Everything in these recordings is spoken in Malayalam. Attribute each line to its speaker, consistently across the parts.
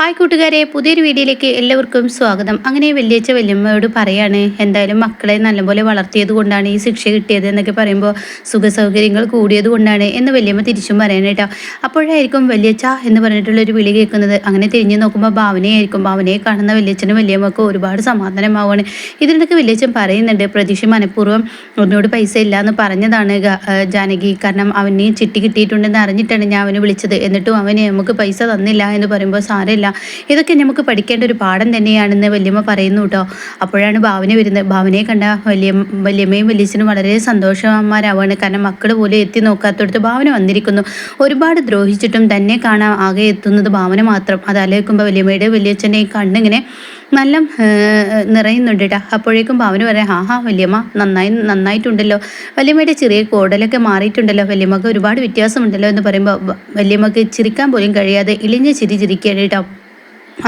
Speaker 1: ഹായ് കൂട്ടുകാരെ പുതിയൊരു വീഡിയോയിലേക്ക് എല്ലാവർക്കും സ്വാഗതം. അങ്ങനെ വലിയച്ഛ വല്യമ്മയോട് പറയാണ് എന്തായാലും മക്കളെ നല്ലപോലെ വളർത്തിയത് കൊണ്ടാണ് ഈ ശിക്ഷ കിട്ടിയത് എന്നൊക്കെ പറയുമ്പോൾ സുഖ സൗകര്യങ്ങൾ കൂടിയത് കൊണ്ടാണ് എന്ന് വല്യമ്മ തിരിച്ചും പറയാനേട്ടോ അപ്പോഴായിരിക്കും വല്യച്ച എന്ന് പറഞ്ഞിട്ടുള്ളൊരു വിളി കേൾക്കുന്നത്. അങ്ങനെ തിരിഞ്ഞു നോക്കുമ്പോൾ ഭാവനയായിരിക്കും. ഭാവനയെ കാണുന്ന വല്യച്ഛനും വല്യമ്മക്കും ഒരുപാട് സമാധാനമാവാണ് ഇതിനൊക്കെ വല്യച്ഛൻ പറയുന്നുണ്ട് പ്രതീക്ഷ മനഃപൂർവം ഒന്നോട് പൈസ ഇല്ല എന്ന് പറഞ്ഞതാണ് ജാനകി. കാരണം അവന് ചിട്ടി കിട്ടിയിട്ടുണ്ടെന്ന് അറിഞ്ഞിട്ടാണ് ഞാൻ അവനെ വിളിച്ചത്. എന്നിട്ടും അവന് നമുക്ക് പൈസ തന്നില്ല എന്ന് പറയുമ്പോൾ സാരമില്ല. ഇതൊക്കെ നമുക്ക് പഠിക്കേണ്ട ഒരു പാഠം തന്നെയാണെന്ന് വല്യമ്മ പറയുന്നു കേട്ടോ. അപ്പോഴാണ് ഭാവന വരുന്നത്. ഭാവനയെ കണ്ട വല്യ വല്യമ്മയും വലിയച്ഛനും വളരെ സന്തോഷവാന്മാരാവാണ് കാരണം മക്കൾ പോലും എത്തി നോക്കാത്തടത്ത് ഭാവന വന്നിരിക്കുന്നു. ഒരുപാട് ദ്രോഹിച്ചിട്ടും തന്നെ കാണാൻ ആകെ എത്തുന്നത് ഭാവന മാത്രം. അത് ആലോചിക്കുമ്പോൾ വലിയമ്മയുടെ വലിയച്ഛന്റെ കണ്ണിങ്ങനെ നല്ല നിറയുന്നുണ്ട് കേട്ടോ അപ്പോഴേക്കും ഭാവന പറയാം ഹാ വല്യമ്മ നന്നായി നന്നായിട്ടുണ്ടല്ലോ. വല്യമ്മയുടെ ചെറിയ കോടലൊക്കെ മാറിയിട്ടുണ്ടല്ലോ. വല്യമ്മക്ക് ഒരുപാട് വ്യത്യാസമുണ്ടല്ലോ എന്ന് പറയുമ്പോൾ വല്യമ്മക്ക് ചിരിക്കാൻ പോലും കഴിയാതെ ഇളിഞ്ഞ ചിരി ചിരിക്കുകയാണ് കേട്ടോ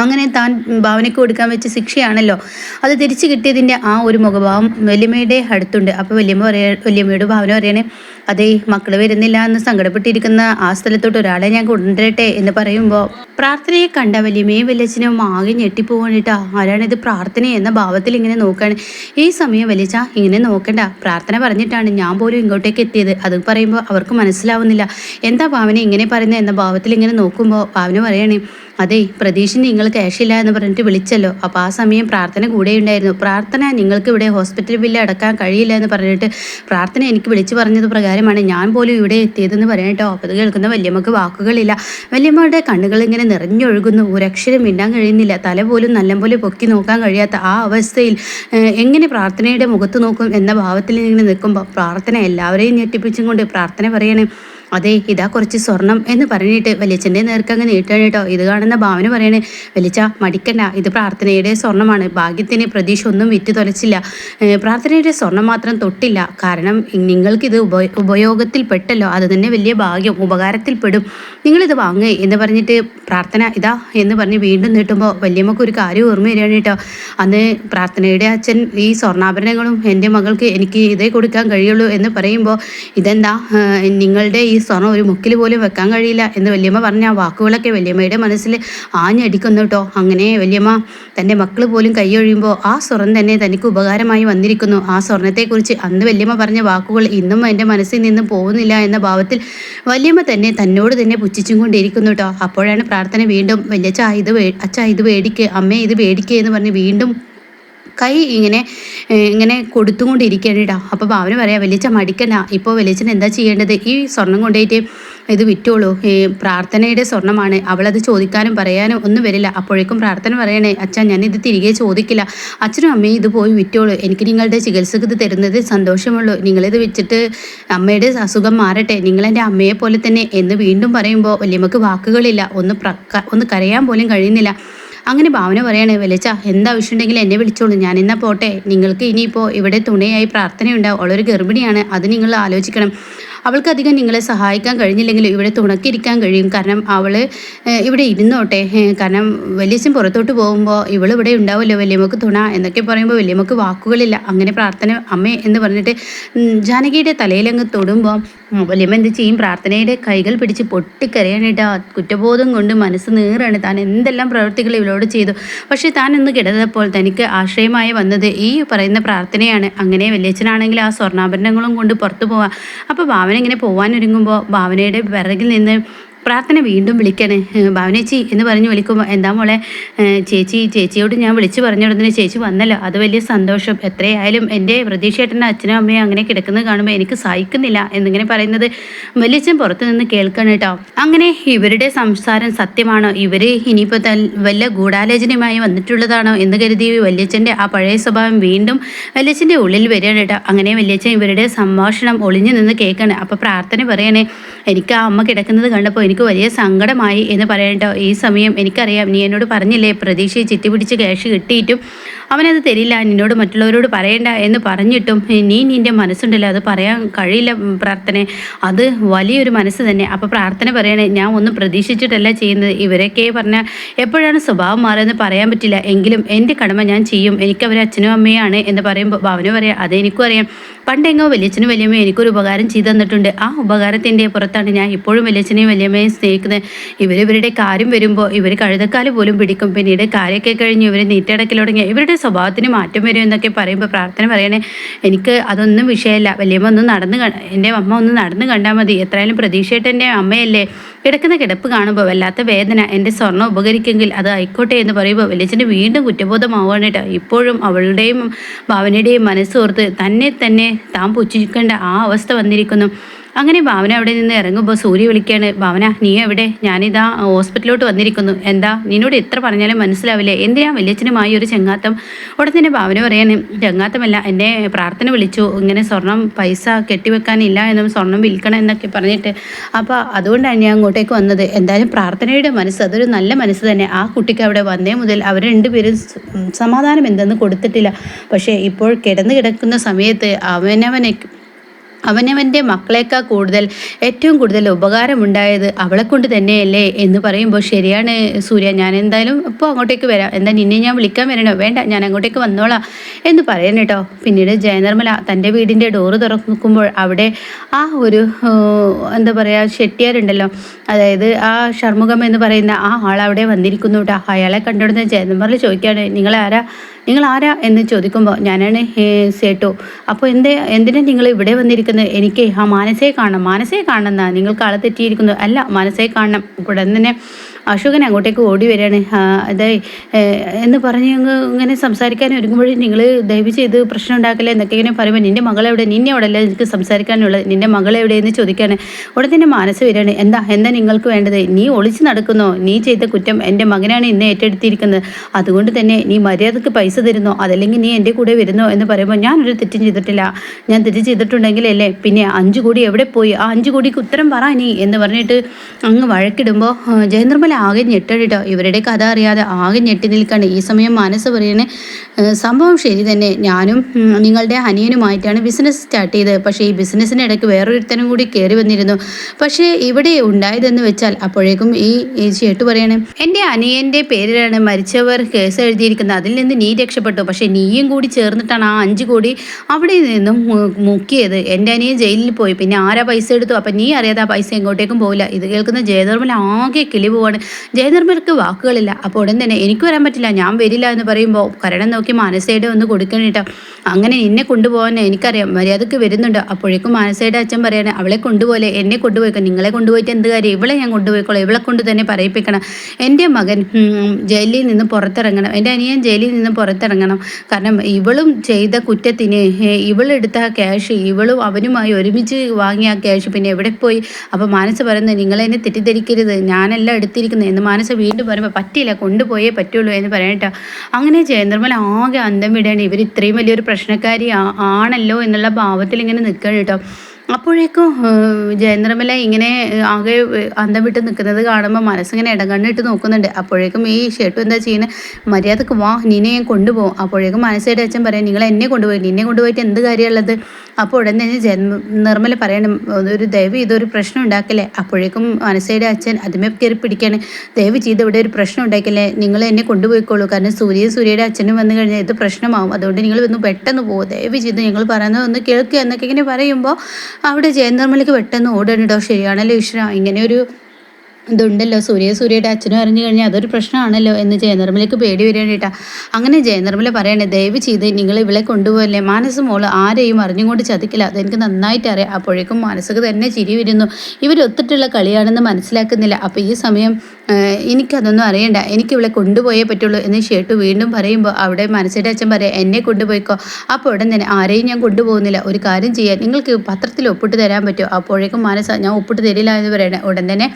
Speaker 1: അങ്ങനെ താൻ ഭാവനയ്ക്ക് കൊടുക്കാൻ വെച്ച ശിക്ഷയാണല്ലോ. അത് തിരിച്ചു കിട്ടിയതിന്റെ ആ ഒരു മുഖഭാവം വല്യമ്മയുടെ അടുത്തുണ്ട്. അപ്പോൾ വല്യമ്മ പറയാ വല്യമ്മയോട് ഭാവന പറയണേ അതേ മക്കൾ വരുന്നില്ല എന്ന് സങ്കടപ്പെട്ടിരിക്കുന്ന ആ സ്ഥലത്തോട്ട് ഒരാളെ ഞാൻ കൊണ്ടുവരട്ടെ എന്ന് പറയുമ്പോൾ പ്രാർത്ഥനയെ കണ്ട വല്യമ്മയും വലിയച്ഛനും ആകെ ഞെട്ടിപ്പോവാണിട്ടാ ആരാണിത് പ്രാർത്ഥന എന്ന ഭാവത്തിൽ ഇങ്ങനെ നോക്കുകയാണ് ഈ സമയം വലിച്ച ഇങ്ങനെ നോക്കണ്ട. പ്രാർത്ഥന പറഞ്ഞിട്ടാണ് ഞാൻ പോലും ഇങ്ങോട്ടേക്ക് എത്തിയത്. അത് പറയുമ്പോൾ അവർക്ക് മനസ്സിലാവുന്നില്ല. എന്താ ഭാവന ഇങ്ങനെ പറയുന്നത് എന്ന ഭാവത്തിൽ ഇങ്ങനെ നോക്കുമ്പോൾ ഭാവന പറയണേ അതെ പ്രതീക്ഷ നിങ്ങൾ ക്യാഷില്ല എന്ന് പറഞ്ഞിട്ട് വിളിച്ചല്ലോ. അപ്പോൾ ആ സമയം പ്രാർത്ഥന കൂടെ ഉണ്ടായിരുന്നു. പ്രാർത്ഥന നിങ്ങൾക്ക് ഇവിടെ ഹോസ്പിറ്റൽ ബില്ല് അടക്കാൻ കഴിയില്ല എന്ന് പറഞ്ഞിട്ട് പ്രാർത്ഥന എനിക്ക് വിളിച്ചു പറഞ്ഞത് പ്രകാരമാണ് ഞാൻ പോലും ഇവിടെ എത്തിയതെന്ന് പറയാം കേട്ടോ. അപ്പോൾ കേൾക്കുന്ന വല്യമ്മക്ക് വാക്കുകളില്ല. വല്യമ്മയുടെ കണ്ണുകൾ ഇങ്ങനെ നിറഞ്ഞൊഴുകുന്നു. ഒരക്ഷരം മിണ്ടാൻ കഴിയുന്നില്ല. തല പോലും നല്ലപോലെ പൊക്കി നോക്കാൻ കഴിയാത്ത ആ അവസ്ഥയിൽ എങ്ങനെ പ്രാർത്ഥനയുടെ മുഖത്ത് നോക്കും എന്ന ഭാവത്തിൽ ഇങ്ങനെ നിൽക്കുമ്പോൾ പ്രാർത്ഥന എല്ലാവരെയും ഞെട്ടിപ്പിച്ചും കൊണ്ട് പ്രാർത്ഥന പറയണേ. അതെ ഇതാ കുറച്ച് സ്വർണം എന്ന് പറഞ്ഞിട്ട് വലിയച്ഛന്റെ നേർക്കങ്ങ് നീട്ടാണ് കേട്ടോ. ഇത് കാണുന്ന ഭാവന പറയണേ വലിച്ച മടിക്കണ്ട. ഇത് പ്രാർത്ഥനയുടെ സ്വർണമാണ് ഭാഗ്യത്തിന് പ്രതീക്ഷ ഒന്നും വിറ്റ് തൊലച്ചില്ല. പ്രാർത്ഥനയുടെ സ്വർണം മാത്രം തൊട്ടില്ല. കാരണം നിങ്ങൾക്കിത് ഉപ ഉപയോഗത്തിൽ പെട്ടല്ലോ. അത് തന്നെ വലിയ ഭാഗ്യം. ഉപകാരത്തിൽ പെടും നിങ്ങളിത് വാങ്ങ് എന്ന് പറഞ്ഞിട്ട് പ്രാർത്ഥന ഇതാ എന്ന് പറഞ്ഞ് വീണ്ടും നീട്ടുമ്പോൾ വലിയമ്മക്ക് ഒരു കാര്യം ഓർമ്മ വരികയാണ് കേട്ടോ. അന്ന് പ്രാർത്ഥനയുടെ അച്ഛൻ ഈ സ്വർണാഭരണങ്ങളും എന്റെ മകൾക്ക് എനിക്ക് ഇതേ കൊടുക്കാൻ കഴിയുള്ളൂ എന്ന് പറയുമ്പോൾ ഇതെന്താ? നിങ്ങളുടെ ഈ സ്വർണം ഒരു മുക്കിൽ പോലും വെക്കാൻ കഴിയില്ല എന്ന് വല്യമ്മ പറഞ്ഞ ആ വാക്കുകളൊക്കെ വല്യമ്മയുടെ മനസ്സിൽ ആഞ്ഞടിക്കുന്നു കേട്ടോ. അങ്ങനെ വല്യമ്മ തന്റെ മക്കൾ പോലും കൈയൊഴിയുമ്പോൾ ആ സ്വർണം തന്നെ തനിക്ക് ഉപകാരമായി വന്നിരിക്കുന്നു. ആ സ്വർണത്തെക്കുറിച്ച് അന്ന് വല്യമ്മ പറഞ്ഞ വാക്കുകൾ ഇന്നും എന്റെ മനസ്സിൽ നിന്നും പോകുന്നില്ല എന്ന ഭാവത്തിൽ വല്യമ്മ തന്നെ തന്നോട് തന്നെ പുച്ഛിച്ചും കൊണ്ടിരിക്കുന്നു കേട്ടോ. അപ്പോഴാണ് പ്രാർത്ഥന വീണ്ടും വല്യച്ഛ ഇത് അച്ഛ ഇത് പേടിക്കുക അമ്മേ ഇത് പേടിക്കുക എന്ന് പറഞ്ഞ് വീണ്ടും കൈ ഇങ്ങനെ ഇങ്ങനെ കൊടുത്തുകൊണ്ടിരിക്കുകയാണ് അപ്പോൾ ഭാവന പറയാം വലിയച്ച മടിക്കണ്ട. ഇപ്പോൾ വലിയച്ഛൻ എന്താ ചെയ്യേണ്ടത്? ഈ സ്വർണം കൊണ്ടുപോയിട്ട് ഇത് വിറ്റോളൂ. പ്രാർത്ഥനയുടെ സ്വർണമാണ്. അവളത് ചോദിക്കാനും പറയാനും ഒന്നും വരില്ല. അപ്പോഴേക്കും പ്രാർത്ഥന പറയണേ അച്ഛൻ ഞാൻ ഇത് തിരികെ ചോദിക്കില്ല. അച്ഛനും അമ്മയും ഇത് പോയി വിറ്റോളൂ. എനിക്ക് നിങ്ങളുടെ ചികിത്സക്ക് ഇത് തരുന്നത് സന്തോഷമുള്ളൂ. നിങ്ങളിത് വെച്ചിട്ട് അമ്മയുടെ അസുഖം മാറട്ടെ. നിങ്ങളെന്റെ അമ്മയെ പോലെ തന്നെ. എന്ന് വീണ്ടും പറയുമ്പോൾ വല്യമ്മക്ക് വാക്കുകളില്ല. ഒന്ന് ഒന്ന് കരയാൻ പോലും കഴിയുന്നില്ല. അങ്ങനെ ഭാവന പറയണേ വലിച്ച എന്താവശ്യമുണ്ടെങ്കിൽ എന്നെ വിളിച്ചോളൂ. ഞാൻ എന്നാ പോട്ടെ? നിങ്ങൾക്ക് ഇനിയിപ്പോൾ ഇവിടെ തുണയായി പ്രാർത്ഥനയുണ്ടാവും അവളൊരു ഗർഭിണിയാണ്. അത് നിങ്ങൾ ആലോചിക്കണം. അവൾക്ക് അധികം നിങ്ങളെ സഹായിക്കാൻ കഴിഞ്ഞില്ലെങ്കിലും ഇവിടെ തുണക്കിരിക്കാൻ കഴിയും. കാരണം അവൾ ഇവിടെ ഇരുന്നോട്ടെ. കാരണം വലിയച്ഛൻ പുറത്തോട്ട് പോകുമ്പോൾ ഇവൾ ഇവിടെ ഉണ്ടാവുമല്ലോ വലിയമ്മക്ക് തുണ എന്നൊക്കെ പറയുമ്പോൾ വലിയമ്മക്ക് വാക്കുകളില്ല. അങ്ങനെ പ്രാർത്ഥന അമ്മ എന്ന് പറഞ്ഞിട്ട് ജാനകിയുടെ തലയിലങ്ങ് തൊടുമ്പോൾ വലിയമ്മ എന്ത് ചെയ്യും? പ്രാർത്ഥനയുടെ കൈകൾ പിടിച്ച് പൊട്ടിക്കരയാണ് ആ കുറ്റബോധം കൊണ്ട് മനസ്സ് നീറാണ്. താൻ എന്തെല്ലാം പ്രവൃത്തികൾ ഇവളോട് ചെയ്തു. പക്ഷേ താൻ ഇന്ന് കിടന്നപ്പോൾ തനിക്ക് ആശ്രയമായി വന്നത് ഈ പറയുന്ന പ്രാർത്ഥനയാണ്. അങ്ങനെ വലിയച്ഛനാണെങ്കിൽ ആ സ്വർണാഭരണങ്ങളും കൊണ്ട് പുറത്തു പോവാം. അപ്പോൾ ഭാവന ഇങ്ങനെ പോവാനൊരുങ്ങുമ്പോൾ ഭാവനയുടെ പിറകിൽ നിന്ന് പ്രാർത്ഥന വീണ്ടും വിളിക്കണേ. ഭാവനേച്ചി എന്ന് പറഞ്ഞ് വിളിക്കുമ്പോൾ എന്താ മോളെ? ചേച്ചി ചേച്ചിയോട് ഞാൻ വിളിച്ചു പറഞ്ഞു ഉടനെ ചേച്ചി വന്നല്ലോ. അത് വലിയ സന്തോഷം. എത്രയായാലും എന്റെ പ്രതീക്ഷയേട്ടന്റെ അച്ഛനും അമ്മയും അങ്ങനെ കിടക്കുന്നത് കാണുമ്പോൾ എനിക്ക് സഹിക്കുന്നില്ല എന്നിങ്ങനെ പറയുന്നത് വലിയച്ഛൻ പുറത്തു നിന്ന് കേൾക്കണം കേട്ടോ. അങ്ങനെ ഇവരുടെ സംസാരം സത്യമാണോ? ഇവർ ഇനിയിപ്പോൾ വല്ല ഗൂഢാലോചനയുമായി വന്നിട്ടുള്ളതാണോ എന്ന് കരുതി വല്യച്ഛന്റെ ആ പഴയ സ്വഭാവം വീണ്ടും വല്യച്ഛന്റെ ഉള്ളിൽ വരികയാണ് കേട്ടോ. അങ്ങനെ വല്യച്ഛൻ ഇവരുടെ സംഭാഷണം ഒളിഞ്ഞു നിന്ന് കേൾക്കണം. അപ്പോൾ പ്രാർത്ഥന പറയണേ എനിക്ക് ആ അമ്മ കിടക്കുന്നത് കണ്ടപ്പോൾ എനിക്ക് വലിയ സങ്കടമായി എന്ന് പറയട്ടോ ഈ സമയം എനിക്കറിയാം. നീ എന്നോട് പറഞ്ഞില്ലേ പ്രതീക്ഷയെ ചിറ്റി പിടിച്ച് ക്യാഷ് കിട്ടിയിട്ടും അവനത് തരില്ല നിന്നോട് മറ്റുള്ളവരോട് പറയണ്ട എന്ന് പറഞ്ഞിട്ടും നീ നിന്റെ മനസ്സുണ്ടല്ലോ അത് പറയാൻ കഴിയില്ല പ്രാർത്ഥന. അത് വലിയൊരു മനസ്സ് തന്നെ. അപ്പോൾ പ്രാർത്ഥന പറയണേ ഞാൻ ഒന്നും പ്രതീക്ഷിച്ചിട്ടല്ല ചെയ്യുന്നത്. ഇവരൊക്കെ പറഞ്ഞാൽ എപ്പോഴാണ് സ്വഭാവം മാറുന്നത് പറയാൻ പറ്റില്ല. എങ്കിലും എന്റെ കടമ ഞാൻ ചെയ്യും. എനിക്ക് അവർ അച്ഛനും അമ്മയാണ് എന്ന് പറയുമ്പോൾ ഭാവന പറയാം അതെനിക്കും അറിയാം. പണ്ടെങ്ങോ വലിയച്ഛനും വലിയമ്മയും എനിക്കൊരു ഉപകാരം ചെയ്തു തന്നിട്ടുണ്ട്. ആ ഉപകാരത്തിന്റെ പുറത്താണ് ഞാൻ ഇപ്പോഴും വലിയച്ഛനെയും വലിയമ്മയും സ്നേഹിക്കുന്നത്. ഇവരിവരുടെ കാര്യം വരുമ്പോൾ ഇവർ കഴുതക്കാൽ പോലും പിടിക്കും. പിന്നീട് കാര്യമൊക്കെ കഴിഞ്ഞ് ഇവർ നീറ്റടക്കൽ ഇവരുടെ സ്വഭാവത്തിന് മാറ്റം വരും എന്നൊക്കെ പറയുമ്പോൾ പ്രാർത്ഥന പറയണേ എനിക്ക് അതൊന്നും വിഷയമല്ല വലിയമ്മ ഒന്ന് നടന്ന് എന്റെ അമ്മ ഒന്ന് നടന്ന് കണ്ടാൽ മതി. എത്രയായാലും പ്രതീക്ഷയായിട്ട് എന്റെ അമ്മയല്ലേ? കിടക്കുന്ന കിടപ്പ് കാണുമ്പോൾ വല്ലാത്ത വേദന എന്റെ സ്വർണം ഉപകരിക്കെങ്കിൽ അത് ആയിക്കോട്ടെ എന്ന് പറയുമ്പോൾ വലിയച്ഛന് വീണ്ടും കുറ്റബോധമാവുകയാണ് ഇപ്പോഴും അവളുടെയും ഭാവനയുടെയും മനസ്സോർത്ത് തന്നെ തന്നെ താൻ പുച്ഛിക്കേണ്ട ആ അവസ്ഥ വന്നിരിക്കുന്നു. അങ്ങനെ ഭാവന അവിടെ നിന്ന് ഇറങ്ങുമ്പോൾ സൂര്യ വിളിക്കുകയാണ് ഭാവന നീ എവിടെ? ഞാനിതാ ഹോസ്പിറ്റലിലോട്ട് വന്നിരിക്കുന്നു. എന്താ? നിന്നോട് എത്ര പറഞ്ഞാലും മനസ്സിലാവില്ലേ. എന്തിനാ വലിയച്ഛനുമായി ഒരു ചെങ്ങാത്തം? ഉടൻ തന്നെ ഭാവന പറയാൻ ചെങ്ങാത്തമല്ല എന്നെ പ്രാർത്ഥന വിളിച്ചു. ഇങ്ങനെ സ്വർണം പൈസ കെട്ടിവെക്കാനില്ല എന്നും സ്വർണം വിൽക്കണം എന്നൊക്കെ പറഞ്ഞിട്ട്. അപ്പോൾ അതുകൊണ്ടാണ് ഞാൻ അങ്ങോട്ടേക്ക് വന്നത്. എന്തായാലും പ്രാർത്ഥനയുടെ മനസ്സ് അതൊരു നല്ല മനസ്സ് തന്നെ. ആ കുട്ടിക്ക് അവിടെ വന്നേ മുതൽ അവർ രണ്ടുപേരും സമാധാനം എന്തെന്ന് കൊടുത്തിട്ടില്ല. പക്ഷേ ഇപ്പോൾ കിടന്നു കിടക്കുന്ന സമയത്ത് അവനവനെ അവനവന്റെ മക്കളേക്കാൾ കൂടുതൽ ഏറ്റവും കൂടുതൽ ഉപകാരമുണ്ടായത് അവളെ കൊണ്ട് തന്നെയല്ലേ എന്ന് പറയുമ്പോൾ ശരിയാണ് സൂര്യ ഞാൻ എന്തായാലും ഇപ്പോൾ അങ്ങോട്ടേക്ക് വരാം. എന്താ നിന്നെ ഞാൻ വിളിക്കാൻ വരണോ? വേണ്ട ഞാൻ അങ്ങോട്ടേക്ക് വന്നോളാം. എന്ന് പറയുന്നു കേട്ടോ. പിന്നീട് ജയനിർമ്മല തന്റെ വീടിന്റെ ഡോറ് തുറക്കുമ്പോൾ അവിടെ ആ ഒരു എന്താ പറയുക ഷെട്ടിയാരുണ്ടല്ലോ അതായത് ആ ഷർമുഖം എന്ന് പറയുന്ന ആ ആൾ അവിടെ വന്നിരിക്കുന്നു കേട്ടോ. അയാളെ കണ്ടുകൊടുന്ന ജയനിർമ്മല ചോദിക്കുകയാണ് നിങ്ങളാരാ? നിങ്ങൾ ആരാ എന്ന് ചോദിക്കുമ്പോൾ ഞാനാണ് സേട്ടോ. അപ്പോൾ എന്തേ എന്തിനാണ് നിങ്ങൾ ഇവിടെ വന്നിരിക്കുന്നത്? എനിക്ക് ആ മാനസയെ കാണണം. മാനസയെ കാണണം എന്നാ. നിങ്ങൾക്ക് ആളെ തെറ്റിയിരിക്കുന്നു. അല്ല മാനസയെ കാണണം. ഉടൻ തന്നെ അശോകൻ അങ്ങോട്ടേക്ക് ഓടി വരികയാണ്. അതായത് എന്ന് പറഞ്ഞ് ഇങ്ങനെ സംസാരിക്കാൻ ഒരുങ്ങുമ്പോഴും നിങ്ങൾ ദയവ് ചെയ്ത് പ്രശ്നം ഉണ്ടാക്കില്ല എന്നൊക്കെ ഇങ്ങനെ പറയുമ്പോൾ നിന്റെ മകളെവിടെ നിന്നെ അവിടെ അല്ല എനിക്ക് സംസാരിക്കാനുള്ളത്? നിന്റെ മകളെവിടെ എന്ന് ചോദിക്കുകയാണ് ഉടൻ തന്നെ മനസ്സ് വരികയാണ്. എന്താ എന്താ നിങ്ങൾക്ക് വേണ്ടത്? നീ ഒളിച്ച് നടക്കുന്നോ? നീ ചെയ്ത കുറ്റം എന്റെ മകനാണ് ഇന്ന് ഏറ്റെടുത്തിരിക്കുന്നത്. അതുകൊണ്ട് തന്നെ നീ മര്യാദയ്ക്ക് പൈസ തരുന്നോ? അതല്ലെങ്കിൽ നീ എന്റെ കൂടെ വരുന്നോ? എന്ന് പറയുമ്പോൾ ഞാനൊരു തെറ്റും ചെയ്തിട്ടില്ല. ഞാൻ തെറ്റ് ചെയ്തിട്ടുണ്ടെങ്കിലല്ലേ പിന്നെ അഞ്ചു കോടി എവിടെ പോയി? ആ അഞ്ചു കോടിക്ക് ഉത്തരം പറ നീ എന്ന് പറഞ്ഞിട്ട് അങ്ങ് വഴക്കിടുമ്പോൾ ജയന്ദ്രമല പോലെ ആകെ ഞെട്ടടിട്ടോ ഇവരുടെ കഥ അറിയാതെ ആകെ ഞെട്ടി നിൽക്കണ്ട ഈ സമയം മനസ്സ് പറയണേ സംഭവം ശരി തന്നെ. ഞാനും നിങ്ങളുടെ അനിയനുമായിട്ടാണ് ബിസിനസ് സ്റ്റാർട്ട് ചെയ്തത്. പക്ഷേ ഈ ബിസിനസ്സിന്റെ ഇടയ്ക്ക് വേറൊരുത്തനും കൂടി കയറി വന്നിരുന്നു. പക്ഷേ ഇവിടെ ഉണ്ടായതെന്ന് വെച്ചാൽ അപ്പോഴേക്കും ഈ ചേട്ട് പറയണേ എന്റെ അനിയന്റെ പേരിലാണ് മരിച്ചവർ കേസ് എഴുതിയിരിക്കുന്നത്. അതിൽ നിന്ന് നീ രക്ഷപ്പെട്ടു. പക്ഷേ നീയും കൂടി ചേർന്നിട്ടാണ് ആ അഞ്ച് കോടി അവിടെ നിന്നും മുക്കിയത്. എന്റെ അനിയൻ ജയിലിൽ പോയി. പിന്നെ ആരാ പൈസ എടുത്തു? അപ്പം നീ അറിയാതെ ആ പൈസ എങ്ങോട്ടേക്കും പോകില്ല ഇത് കേൾക്കുന്ന ജയധർമ്മൻ ആകെ കിളി പോവാണ്. ജയനിർമ്മലക്ക് വാക്കുകളില്ല. അപ്പോൾ ഉടൻ തന്നെ എനിക്ക് വരാൻ പറ്റില്ല ഞാൻ വരില്ല എന്ന് പറയുമ്പോൾ കരണം നോക്കി മാനസയുടെ ഒന്ന് കൊടുക്കണേട്ടോ അങ്ങനെ എന്നെ കൊണ്ടുപോകാൻ എനിക്കറിയാം മര്യാദയ്ക്ക് വരുന്നുണ്ട്. അപ്പോഴേക്കും മാനസയുടെ അച്ഛൻ പറയാണ് അവളെ കൊണ്ടുപോലെ എന്നെ കൊണ്ടുപോയിക്കോ. നിങ്ങളെ കൊണ്ടുപോയിട്ട് എന്ത് കാര്യം? ഇവളെ ഞാൻ കൊണ്ടുപോയിക്കോളാം. ഇവളെ കൊണ്ട് തന്നെ പറയിപ്പിക്കണം. എന്റെ മകൻ ജയിലിൽ നിന്ന് പുറത്തിറങ്ങണം. എന്റെ അനിയൻ ജയിലിൽ നിന്ന് പുറത്തിറങ്ങണം. കാരണം ഇവളും ചെയ്ത കുറ്റത്തിന് ഇവളെടുത്ത ക്യാഷ് ഇവളും അവനുമായി ഒരുമിച്ച് വാങ്ങിയ ക്യാഷ് പിന്നെ എവിടെ പോയി? അപ്പോൾ മാനസ് പറയുന്നത് നിങ്ങളെന്നെ തെറ്റിദ്ധരിക്കരുത്. ഞാനെല്ലാം എടുത്തിരിക്കുന്നത് എന്ന് മാനസ വീണ്ടും പറയുമ്പോൾ പറ്റില്ല കൊണ്ടുപോയേ പറ്റുള്ളൂ എന്ന് പറയട്ടോ അങ്ങനെ ജയനിർമ്മല ആകെ അന്തം വിടേണ്ട ഇവർ ഇത്രയും വലിയൊരു പ്രശ്നക്കാരി ആണല്ലോ എന്നുള്ള ഭാവത്തിൽ ഇങ്ങനെ നിൽക്കണം കേട്ടോ. അപ്പോഴേക്കും ജയന്ദ്രമല ഇങ്ങനെ ആകെ അന്തം വിട്ട് നിൽക്കുന്നത് കാണുമ്പോൾ മനസ്സിങ്ങനെ ഇടകണ്ണിട്ട് നോക്കുന്നുണ്ട്. അപ്പോഴേക്കും ഈ ഷേട്ടു എന്താ ചെയ്യുന്നത് മര്യാദയ്ക്ക് വാ നിന്നെ ഞാൻ കൊണ്ടുപോകും. അപ്പോഴേക്കും മനസ്സായിട്ട് അച്ഛൻ പറയാം നിങ്ങൾ എന്നെ കൊണ്ടുപോയി നിന്നെ കൊണ്ടുപോയിട്ട് എന്ത് കാര്യമുള്ളത്? അപ്പോൾ ഉടൻ തന്നെ ജയ നിർമ്മല പറയണം ഒരു ദയവ് ഇതൊരു പ്രശ്നം ഉണ്ടാക്കല്ലേ? അപ്പോഴേക്കും മനസ്സയുടെ അച്ഛൻ അതിമേ കയറി പിടിക്കാണ് ദയവ് ചെയ്ത് ഇവിടെ ഒരു പ്രശ്നം ഉണ്ടാക്കില്ലേ? നിങ്ങൾ എന്നെ കൊണ്ടുപോയിക്കോളൂ. കാരണം സൂര്യ സൂര്യയുടെ അച്ഛനും വന്നു കഴിഞ്ഞാൽ ഇത് പ്രശ്നമാവും. അതുകൊണ്ട് നിങ്ങൾ ഒന്ന് പെട്ടെന്ന് പോകും ദയവ് ചെയ്ത് ഞങ്ങൾ പറയുന്നത് ഒന്ന് കേൾക്കുക എന്നൊക്കെ ഇങ്ങനെ പറയുമ്പോൾ അവിടെ ജയനിർമ്മലയ്ക്ക് പെട്ടെന്ന് ഓടണോ ശരിയാണല്ലോ ഈശ്വര. ഒരു ഇതുണ്ടല്ലോ. സൂര്യ സൂര്യയുടെ അച്ഛനും അറിഞ്ഞു കഴിഞ്ഞാൽ അതൊരു പ്രശ്നമാണല്ലോ എന്ന് ജയനിർമ്മലയ്ക്ക് പേടി വരികയാണ് അങ്ങനെ ജയനിർമ്മല പറയണേ ദയവ് ചെയ്ത് നിങ്ങൾ ഇവളെ കൊണ്ടുപോകല്ലേ? മാനസ് മോൾ ആരെയും അറിഞ്ഞുകൊണ്ട് ചതിക്കില്ല. അതെനിക്ക് നന്നായിട്ട് അറിയാം. അപ്പോഴേക്കും മനസ്സൊക്കെ തന്നെ ചിരി വരുന്നു. ഇവരൊത്തിട്ടുള്ള കളിയാണെന്ന് മനസ്സിലാക്കുന്നില്ല. അപ്പോൾ ഈ സമയം എനിക്കതൊന്നും അറിയണ്ട. എനിക്ക് ഇവളെ കൊണ്ടുപോയേ പറ്റുള്ളൂ എന്ന് ഷേട്ടു വീണ്ടും പറയുമ്പോൾ അവിടെ മനസ്സിന്റെ അച്ഛൻ പറയാം എന്നെ കൊണ്ടുപോയിക്കോ. അപ്പോൾ ഉടൻ തന്നെ ആരെയും ഞാൻ കൊണ്ടുപോകുന്നില്ല. ഒരു കാര്യം ചെയ്യാൻ നിങ്ങൾക്ക് പത്രത്തിൽ ഒപ്പിട്ട് തരാൻ പറ്റുമോ? അപ്പോഴേക്കും മനസ്സ ഞാൻ ഒപ്പിട്ട് തരില്ല എന്ന് പറയണേ. ഉടൻ തന്നെ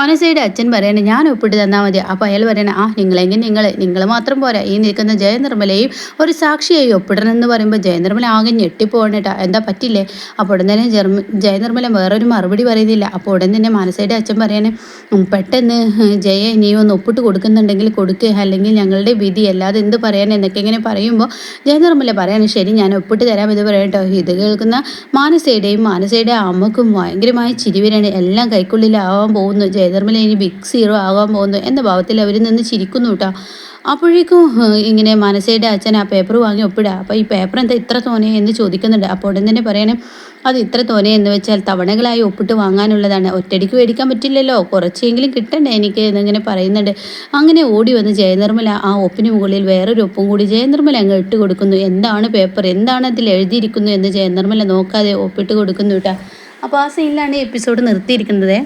Speaker 1: മനസ്സയുടെ അച്ഛൻ പറയണേ ഞാൻ ഒപ്പിട്ട് തന്നാൽ മതി. അപ്പോൾ അയാൾ പറയണേ ആ നിങ്ങളെങ്കിൽ നിങ്ങൾ നിങ്ങൾ മാത്രം പോരാ. ഈ നിൽക്കുന്ന ജയനിർമ്മലയും ഒരു സാക്ഷിയായി ഒപ്പിടണം എന്ന് പറയുമ്പോൾ ജയനിർമ്മല ആകെ ഞെട്ടിപ്പോകണേട്ടാ എന്താ പറ്റില്ലേ? അപ്പോൾ ഉടൻ തന്നെ ജർമ്മ ജയനിർമ്മല വേറൊരു മറുപടി പറയുന്നില്ല. അപ്പോൾ ഉടൻ തന്നെ മനസ്സയുടെ അച്ഛൻ പറയണേ പെട്ടെന്ന് ജയ ഇനിയും ഒന്ന് ഒപ്പിട്ട് കൊടുക്കുന്നുണ്ടെങ്കിൽ കൊടുക്കുക അല്ലെങ്കിൽ ഞങ്ങളുടെ വിധി അല്ലാതെ എന്ത് പറയാൻ? എന്നൊക്കെ ഇങ്ങനെ പറയുമ്പോൾ ജയ നിർമ്മല പറയാണ് ശരി ഞാൻ ഒപ്പിട്ട് തരാം. ഇത് പറയട്ടോ ഇത് കേൾക്കുന്ന മാനസയുടെയും മാനസയുടെ അമ്മക്കും ഭയങ്കരമായ ചിരിവരാണ് എല്ലാം കൈക്കുള്ളിലാവാൻ പോകുന്നു. ജയനിർമ്മല ഇനി ബിഗ് സീറോ ആകാൻ പോകുന്നു. എന്ന ഭാവത്തിൽ അവർ നിന്ന് ചിരിക്കുന്നു കേട്ടോ. അപ്പോഴേക്കും ഇങ്ങനെ മനസ്സയുടെ അച്ഛൻ ആ പേപ്പർ വാങ്ങി ഒപ്പിടുക അപ്പോൾ ഈ പേപ്പർ എന്താ ഇത്ര തോനെ എന്ന് ചോദിക്കുന്നുണ്ട്. അപ്പോൾ ഉടൻ തന്നെ പറയണം അത് ഇത്ര തോനെ എന്ന് വെച്ചാൽ തവണകളായി ഒപ്പിട്ട് വാങ്ങാനുള്ളതാണ്. ഒറ്റയടിക്ക് മേടിക്കാൻ പറ്റില്ലല്ലോ. കുറച്ചെങ്കിലും കിട്ടണ്ടേ എനിക്ക് എന്നിങ്ങനെ പറയുന്നുണ്ട്. അങ്ങനെ ഓടി വന്ന് ജയനിർമ്മല ആ ഒപ്പിന് മുകളിൽ വേറൊരു ഒപ്പും കൂടി ജയനിർമ്മല അങ്ങ് ഇട്ട് കൊടുക്കുന്നു. എന്താണ് പേപ്പർ എന്താണ് അതിൽ എഴുതിയിരിക്കുന്നു? എന്ന് ജയനിർമ്മല നോക്കാതെ ഒപ്പിട്ട് കൊടുക്കുന്നു കേട്ടോ അപ്പോൾ ആ സീനിലാണ് എപ്പിസോഡ് നിർത്തിയിരിക്കുന്നത്.